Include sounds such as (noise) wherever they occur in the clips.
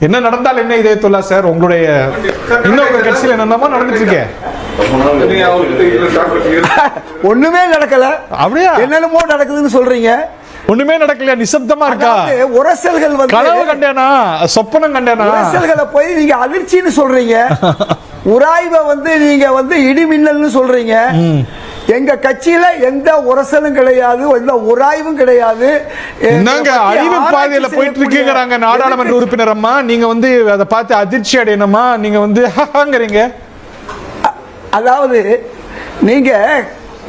என்ன நடந்தால் என்ன இதயத்துல்லா சார்? உங்களுடைய இன்னொரு கட்சியில் என்னென்னமோ நடந்துட்டு இருக்கேன். (laughs) ஒண்ணுமே நடக்கல. அப்படியா? என்னென்னமோ நடக்குதுன்னு சொல்றீங்க. ஒண்ணுமே நடக்கலையா? நிசப்தமா இருக்கா? உரசல்கள் கனவு வந்து கண்டேனா? சொப்பனம் கண்டேனா? உரசல்களை போய் நீங்க அதிர்ச்சின்னு சொல்றீங்க. (laughs) உராய்வை வந்து நீங்க வந்து இடி மின்னல்னு சொல்றீங்க எங்க கட்சியில எந்த உரசலும் கிடையாது எந்த உராய்வும் கிடையாது. அழிவு பாதையில போயிட்டு இருக்கீங்கிறாங்க நாடாளுமன்ற உறுப்பினர் அம்மா நீங்க வந்து அதை பார்த்து அதிர்ச்சி அடையணுமா? நீங்க வந்து (laughs) அதாவது நீங்க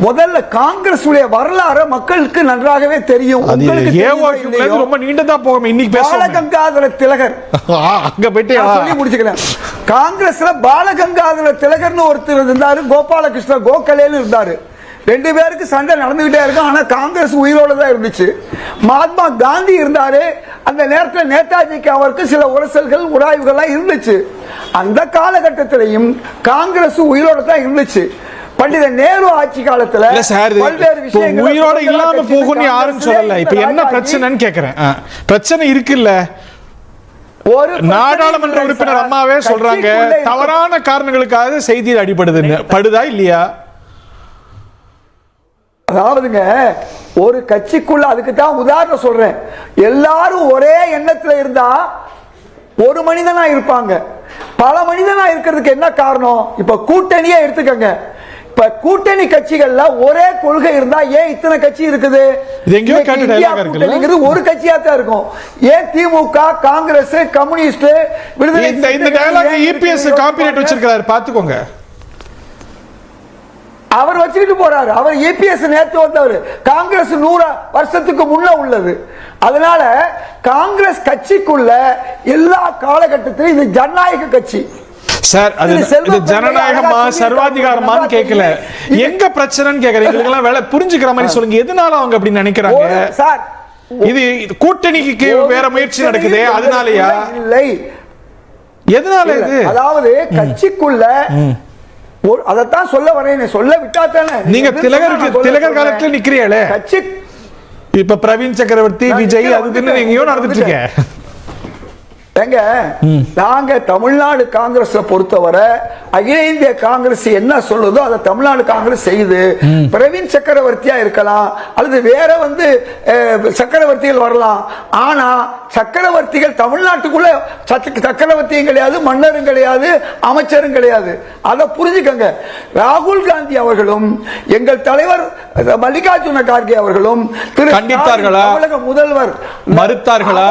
முதல்ல காங்கிரஸ் வரலாறு மக்களுக்கு நன்றாகவே தெரியும். ரொம்ப நீண்டதா போகும் இன்னைக்கு பாலகங்காதர திலகர். அங்க போயிட்டு சொல்லி முடிச்சுக்கிறேன். காங்கிரஸ்ல பாலகங்காதர திலகர்னு ஒருத்தர் இருந்தாரு கோபாலகிருஷ்ண கோகலேன்னு இருந்தாரு. ரெண்டு பேருக்கு சண்டை நடந்துகிட்டே இருக்கும் ஆனா காங்கிரஸ் உயிரோட தான் இருந்துச்சு. மகாத்மா காந்தி இருந்தாரு அந்த நேரத்தில் நேதாஜிக்கு அவருக்கு சில உரசல்கள் உராய்வுகள்லாம் இருந்துச்சு. அந்த காலகட்டத்திலையும் காங்கிரஸ் உயிரோட தான் இருந்துச்சு. பண்டித நேரு ஆட்சி காலத்துல பல்வேறு விஷயங்களை உயிரோட இல்லாம போகும்னு யாரும் சொல்லல. இப்ப என்ன பிரச்சனைன்னு கேக்குறேன். பிரச்சனை இருக்குல்ல. ஒரு நாடாளுமன்ற உறுப்பினர். அம்மாவே சொல்றாங்க தவறான காரணங்களுக்காக செய்தி அடிபடுதுன்னு. படுதா இல்லையா? அதாவதுங்க ஒரு கட்சிக்குள்ள அதுக்கு தான் உதாரணம் சொல்றேன். எல்லாரும் ஒரே எண்ணத்துல இருந்தா ஒரு மனிதனா இருப்பாங்க. பல மனிதனா இருக்கிறதுக்கு என்ன காரணம்? இப்ப கூட்டணியே எடுத்துக்கங்க. இப்ப கூட்டணி கட்சிகள்ல ஒரே கொள்கை இருந்தா ஏன் இத்தனை கட்சி இருக்குது? ஒரு கட்சியா தான் இருக்கும். ஏன் திமுக காங்கிரஸ் கம்யூனிஸ்ட் விடுதலை இந்த டயலாக் இபிஎஸ் காப்பிரைட்? வச்சிருக்காரு பாத்துக்கோங்க அவர் வச்சுக்கிட்டு போறாரு. அவர் ஏபிஎஸ் நேத்து வந்தவர். காங்கிரஸ் நூறு வருஷத்துக்கு முன்ன உள்ளது. அதனால காங்கிரஸ் கட்சிக்குள்ள எல்லா காலகட்டத்திலும் இது ஜனநாயக கட்சி. சார் அது ஜனநாயகமா இருக்காங்க. கேட்கல. எங்க பிரச்சனைன்னு கேக்குறேன் எங்களுக்கு எல்லாம் வேலை புரிஞ்சுக்கிற மாதிரி சொல்லுங்க. எதனால அவங்க அப்படி நினைக்கிறாங்க? சார் இது கூட்டணிக்கு வேற முயற்சி நடக்குது அதனாலயா? இல்லை. எதனால இது? அதாவது கட்சிக்குள்ள ஒரு அதைத்தான் சொல்ல வரேன் சொல்ல விட்டா தானே நீங்க திலகருக்கு திலகர். காலத்துல நிக்கிறீங்களே. கட்சி இப்ப பிரவீன் சக்கரவர்த்தி விஜய் அது வந்துட்டேன், எங்கேயோ நடந்துட்டு இருக்க ஏங்க நாங்க தமிழ்நாடு காங்கிரஸ பொறுத்தவரை அகில இந்திய காங்கிரஸ் என்ன சொல்லுதோ அதை தமிழ்நாடு காங்கிரஸ் செய்யுது. பிரவீன் சக்கரவர்த்தியா இருக்கலாம் அல்லது வேற வந்து சக்கரவர்த்திகள் வரலாம். ஆனா சக்கரவர்த்திகள் தமிழ்நாட்டுக்குள்ள சக்க- சக்கரவர்த்தியும் கிடையாது மன்னரும் கிடையாது அமைச்சரும் கிடையாது. அதை புரிஞ்சுக்கங்க. ராகுல் காந்தி அவர்களும் எங்கள் தலைவர் மல்லிகார்ஜுன கார்கே அவர்களும் திரு தமிழக முதல்வர் மறுத்தார்களா?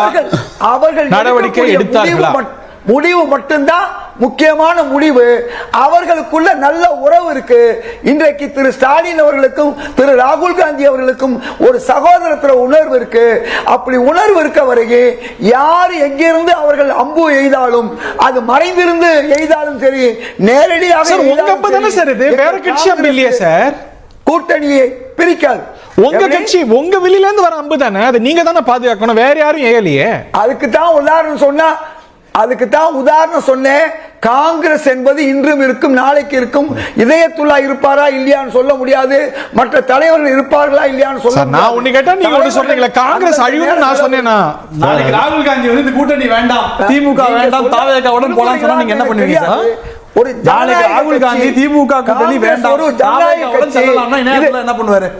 அவர்கள் நடவடிக்கை எடுத்தார்களா? முடிவு மட்- முடிவு மட்டும்தான் முக்கியமான முடிவு. அவர்களுக்குள்ள நல்ல உறவு இருக்கு. இன்றைக்கு திரு ஸ்டாலின் அவர்களுக்கும் திரு ராகுல் காந்தி அவர்களுக்கும் ஒரு சகோதரத்துவ உணர்வு இருக்கு. அப்படி உணர்வு இருக்க வரைக்கும் யார் எங்கிருந்து அவர்கள் அம்பு எய்தாலும் அது மறைந்திருந்து எய்தாலும் சரி நேரடியாக கூட்டணியை பிரிக்காது. உங்க? கட்சி உங்க வெளியில இருந்து வர அம்பு தானே? அதை நீங்க தானே பாதுகாக்கணும். வேற யாரும் ஏகலையே? அதுக்கு தான் உதாரணம் சொன்னா அதுக்கு தான் உதாரணம் சொன்னேன். காங்கிரஸ் என்பது இன்றும் இருக்கும் நாளைக்கு இருக்கும். இதயத்துள்ளா இருப்பாரா இல்லையான்னு சொல்ல முடியாது. மற்ற தலைவர்கள் இருப்பார்களா இல்லையான்னு சொல்ல நான் ஒண்ணு கேட்டா நீங்க ஒண்ணு சொல்றீங்களா? காங்கிரஸ் அழிவுன்னு நான் சொன்னேனா? நாளைக்கு ராகுல் காந்தி வந்து இந்த கூட்டணி வேண்டாம். திமுக வேண்டாம் தாவேகாவுடன் போலாம் சொன்னா நீங்க என்ன பண்ணுவீங்க. ஒரு நாளைக்கு ஜனநாயக ராகுல் காந்தி திமுக கூட்டணி வேண்டாம். ஒரு ஜனநாயக என்ன பண்ணுவாரு?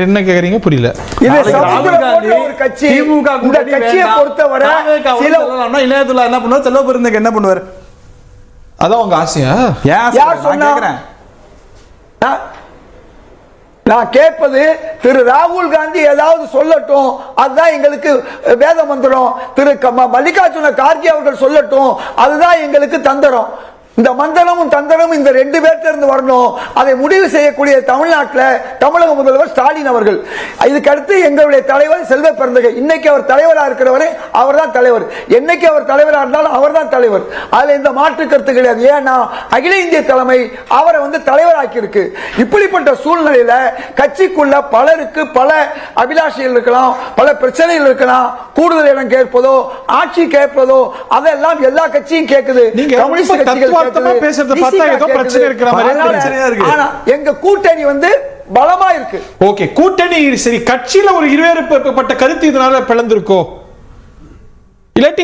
என்ன கேக்குறீங்க? புரியல. இது நாளைக்கு சமுத்திரம் ராகுல் காந்தி போன்ற ஒரு கட்சி. திமுக இந்த கட்சியை பொறுத்தவரை தாவேகாவுடன் சில செல்லலாம்னா இணையத்துல என்ன பண்ணுவார்? செல்வ பெருந்தக்கு என்ன பண்ணுவாரு? அதான் உங்க ஆசையா? யார் சொன்னா? நான் கேட்பது திரு ராகுல் காந்தி ஏதாவது சொல்லட்டும். அதுதான் எங்களுக்கு வேத மந்திரம். திரு மல்லிகார்ஜுன கார்கே அவர்கள் சொல்லட்டும். அதுதான் எங்களுக்கு தந்திரம். இந்த மந்திரமும் தந்திரமும் இந்த ரெண்டு பேர்ட்ட இருந்து வரணும். அதை முடிவு செய்யக்கூடிய தமிழ்நாட்டில் தமிழக முதல்வர் ஸ்டாலின் அவர்கள். இதுக்கு அடுத்து எங்களுடைய தலைவர் செல்வ பிறந்தகை இன்னைக்கு அவர் தலைவராக இருக்கிறவரை அவர் தான் தலைவர். என்னைக்கு அவர் தலைவராக இருந்தாலும் அவர் தான் தலைவர். அதுல எந்த மாற்று கருத்து கிடையாது. ஏன்னா அகில இந்திய தலைமை அவரை வந்து தலைவராக்கி இருக்கு இப்படிப்பட்ட சூழ்நிலையில கட்சிக்குள்ள பலருக்கு பல அபிலாஷைகள் இருக்கலாம் பல பிரச்சனைகள் இருக்கலாம். கூடுதல் இடம் கேட்பதோ ஆட்சி கேட்பதோ அதெல்லாம் எல்லா கட்சியும் கேட்குது. கம்யூனிஸ்ட் கட்சிகள் கேட்குது, பேசுறத பார்த்தா ஏதோ. பிரச்சனை இருக்கிற மாதிரி அதனால- பிரச்சனையா இருக்கு. ஆனா எங்க கூட்டணி வந்து பலமா இருக்கு ஓகே கூட்டணி சரி கட்சியில ஒரு இருவேறுபட்ட கருத்து இதனால பிளந்திருக்கோ இல்லாட்டி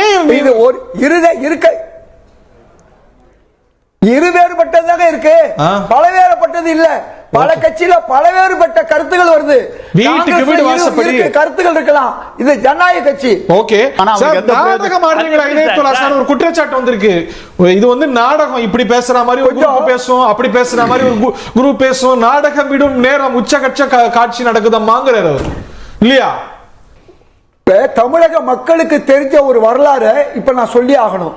ஏன் இது ஒரு இருத இருக்க இருவேறுபட்டதாக இருக்கு. பலவேறுபட்டது இல்ல. பல கட்சியில பலவேறுபட்ட கருத்துகள் வருது. கருத்துகள் இருக்கலாம். இது ஜனநாயக கட்சி. ஓகே. நாடகம் ஒரு குற்றச்சாட்டு வந்திருக்கு. இது வந்து நாடகம். இப்படி பேசுற மாதிரி ஒரு. குரூப் பேசும் அப்படி பேசுற மாதிரி ஒரு குரூப் பேசும். நாடகம் விடும் நேரம் உச்சகட்ச காட்சி நடக்குதம்மாங்கிறாரு இல்லையா? இப்ப தமிழக மக்களுக்கு தெரிஞ்ச ஒரு வரலாறு இப்ப நான் சொல்லி ஆகணும்.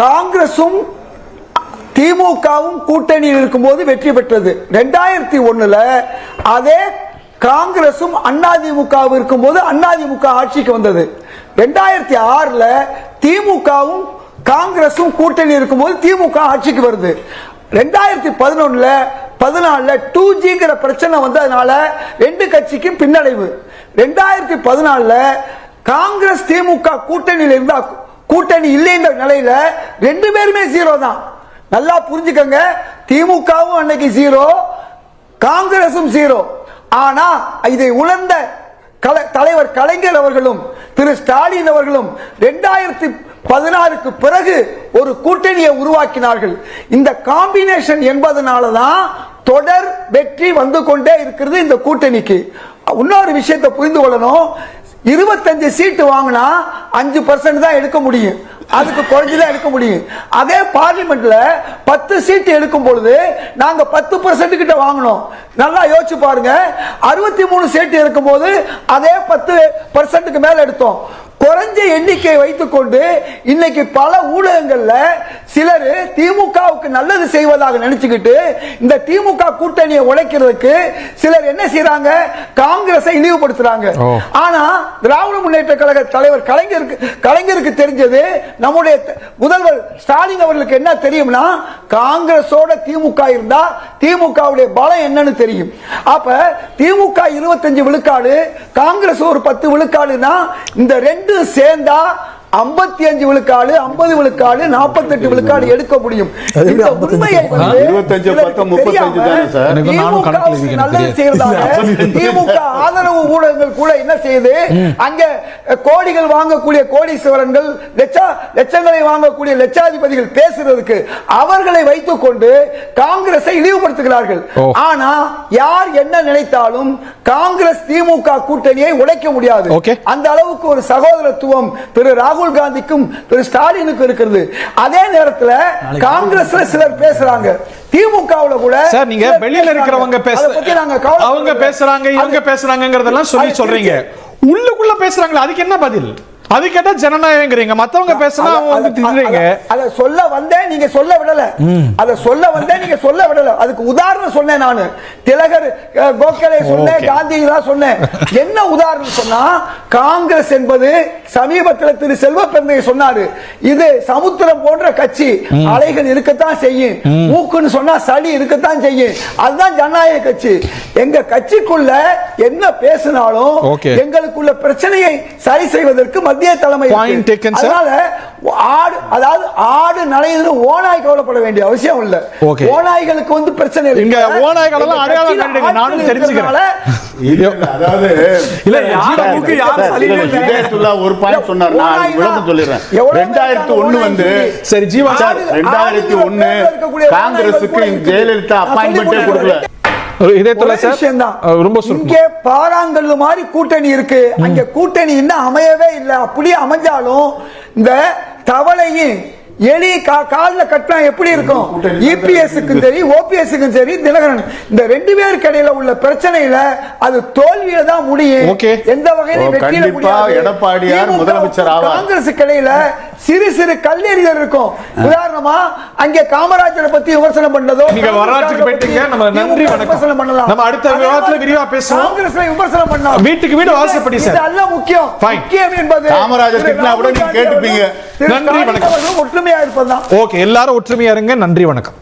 காங்கிரசும் திமுகவும் கூட்டணியில் இருக்கும்போது வெற்றி பெற்றது. ரெண்டாயிரத்தி ஒண்ணுல அதே காங்கிரசும் அதிமுக இருக்கும்போது அதிமுக ஆட்சிக்கு வந்தது. ரெண்டாயிரத்தி ஆறுல திமுகவும் காங்கிரசும் கூட்டணி இருக்கும்போது திமுக ஆட்சிக்கு வருது. ரெண்டாயிரத்தி பதினொன்னுல பதினாலுல டூ ஜிங்கிற பிரச்சனை வந்ததுனால ரெண்டு கட்சிக்கும் பின்னடைவு. ரெண்டாயிரத்தி பதினாலுல காங்கிரஸ் திமுக கூட்டணியில் இருந்தா கூட்டணி இல்லைன்ற நிலையில ரெண்டு பேருமே ஜீரோ தான். நல்லா புரிஞ்சுக்கங்க. திமுகவும் அன்னைக்கு ஜீரோ காங்கிரசும் ஜீரோ ஆனா இதை உணர்ந்த கல- தலைவர் கலைஞர் அவர்களும் திரு ஸ்டாலின் அவர்களும் ரெண்டாயிரத்தி பதினாறுக்கு பிறகு ஒரு கூட்டணியை உருவாக்கினார்கள். இந்த காம்பினேஷன் என்பதனால தான் தொடர் வெற்றி வந்து கொண்டே இருக்கிறது இந்த கூட்டணிக்கு. இன்னொரு விஷயத்தை புரிந்து கொள்ளணும். இருபத்தஞ்சு சீட்டு வாங்கினா அஞ்சு பர்சன்ட் தான் எடுக்க முடியும். அதுக்கு குறைஞ்சுதான் எடுக்க முடியும். அதே பார்லிமெண்ட்ல பத்து சீட்டு எடுக்கும் பொழுது நாங்க பத்து பர்சன்ட் கிட்ட வாங்கினோம். நல்லா யோசிச்சு பாருங்க. அறுபத்தி மூணு சீட்டு இருக்கும் போது அதே பத்து பர்சன்ட்டுக்கு மேல எடுத்தோம். குறைஞ்ச எண்ணிக்கையை வைத்துக்கொண்டு இன்னைக்கு பல ஊடகங்கள்ல சிலர் திமுகவுக்கு நல்லது செய்வதாக நினைச்சுக்கிட்டு இந்த திமுக கூட்டணியை உடைக்கிறதுக்கு சிலர் என்ன செய்யறாங்க காங்கிரஸை இழிவுபடுத்துறாங்க. ஆனா திராவிட முன்னேற்ற கழக தலைவர் கலைஞருக்கு கலைஞருக்கு தெரிஞ்சது நம்முடைய முதல்வர் ஸ்டாலின் அவர்களுக்கு என்ன தெரியும்னா காங்கிரஸோட திமுக இருந்தா திமுகவுடைய பலம் என்னன்னு தெரியும். அப்ப திமுக 25 விழுக்காடு காங்கிரஸ் ஒரு பத்து விழுக்காடுனா இந்த ரெண்டும் சேர்ந்தா 55 விழுக்காடு 50 விழுக்காடு 48 விழுக்காடு எடுக்க முடியும். அது எப்படி இந்த 55 உண்மையை வந்து 25 சிலருக்கு பக்கம் 35 தெரியாம தானே சார்? எனக்கு நானும் திமுக ஆதரவு ஊடகங்கள் கூட என்ன செய்யுது? அங்க கோடிகள் வாங்கக்கூடிய கோடீஸ்வரன்கள் லட்ச லட்சங்களை வாங்கக்கூடிய லட்சாதிபதிகள் பேசுறதுக்கு அவர்களை வைத்துக் கொண்டு காங்கிரஸை இழிவுபடுத்துகிறார்கள். ஆனா யார் என்ன நினைத்தாலும் காங்கிரஸ் திமுக கூட்டணியை உடைக்க முடியாது. அந்த அளவுக்கு ஒரு சகோதரத்துவம் திரு ராகுல் காந்திக்கும் திரு ஸ்டாலினுக்கும் இருக்கிறது அதே நேரத்துல காங்கிரஸ்ல சிலர் பேசுறாங்க திமுகவுல கூட சார் நீங்க வெளியில. இருக்கிறவங்க. அவங்க பேசுறாங்க இவங்க பேசுறாங்கங்கறதெல்லாம் சொல்லி சொல்றீங்க உள்ளுக்குள்ள பேசுறாங்களா அதுக்கு என்ன பதில் அது கேட்டா ஜனநாயகங்கிறீங்க. மத்தவங்க பேசினா வந்து திட்டுறீங்க அத- சொல்ல வந்தேன் நீங்க சொல்ல விடல. அத சொல்ல வந்தேன் நீங்க சொல்ல விடல. அதுக்கு உதாரணம் சொன்னேன் நானு. திலகர் கோகலே சொன்னேன். காந்தி தான் சொன்னேன். என்ன உதாரணம் சொன்னா காங்கிரஸ் என்பது சமீபத்தில் திரு செல்வப்பெருமையை சொன்னாரு. இது சமுத்திரம் போன்ற கட்சி. அலைகள் இருக்கத்தான் செய்யும். மூக்குன்னு சொன்னா சளி இருக்கத்தான் செய்யும். அதுதான் ஜனநாயக கட்சி. எங்க கட்சிக்குள்ள என்ன பேசினாலும். எங்களுக்குள்ள பிரச்சனையை சரி செய்வதற்கு மத்திய தலைமை taken, sir. அதனால ஆடு அதாவது ஆடு நலையுது ஓனாய் கவலைப்பட வேண்டிய அவசியம் இல்ல. ஓநாய்களுக்கு வந்து பிரச்சனை. இங்க ஓநாய்களெல்லாம் எங்க அடையாளம் கண்டுடுங்க. நானும் தெரிஞ்சுக்கிறேன். அதாவது இல்ல யார சார், மூக்கு யார. விஜயதுல்லா ஒரு பாயிண்ட் சொன்னார் நான் விளக்கம் சொல்லிடுறேன் எவ்வளவு ரெண்டாயிரத்தி பேர் ஒண்ணு ஓனாய் வந்து சொல்லி. சரி ஜீவா சார் ஆடு- ரெண்டாயிரத்தி ஆடுகள ஒண்ணு பேர்ல இருக்கக்கூடிய காங்கிரசுக்கு ஓநாய்கள் கூட ஜெயலலிதா சொல்லி கொடுக்கல சார் விஷயம்தான். அஹ், ரொம்ப இங்கே பாறாங்கல்லு மாதிரி கூட்டணி இருக்கு. அங்க கூட்டணி இன்னும் அமையவே இல்லை. அப்படியே அமைஞ்சாலும் இந்த தவளையும் எலி கா- கால்ல கட்டினா எப்படி இருக்கும் இபிஎஸ்க்கும் சரி ஓபிஎஸ்க்கும் சரி தினகரன் இந்த ரெண்டு பேருக்கு இடையில உள்ள பிரச்சனையில அது தோல்வியில தான் முடியும். எந்த வகையிலும் வெற்றியில முடியாது எடப்பாடியார் முதலமைச்சர் ஆவார். காங்கிரஸுக்கு இடையில சிறு சிறு கல்லெறிதல் இருக்கும் உதாரணமா அங்கே காமராஜரை பத்தி விமர்சனம் பண்ணதோ நீங்க வரலாற்றுக்கு போயிட்டீங்க. நம்ம நன்றி, வணக்கம். விமர்சனம் பண்ணலாம் நம்ம அடுத்த விவாதத்துல விரிவா பேசுவோம். காங்கிரஸ்ல விமர்சனம் பண்ணலாம் வீட்டுக்கு வீடு வாசப்படி சார். இது அல்ல முக்கியம். முக்கியம் என்பது காமராஜர் திட்டினா கூட நீங்க கேட்டுப்பீங்க. நன்றி, வணக்கம். ஒற்றுமையா இருப்பதுதான். ஓகே எல்லாரும் ஒற்றுமையா இருங்க. நன்றி வணக்கம்.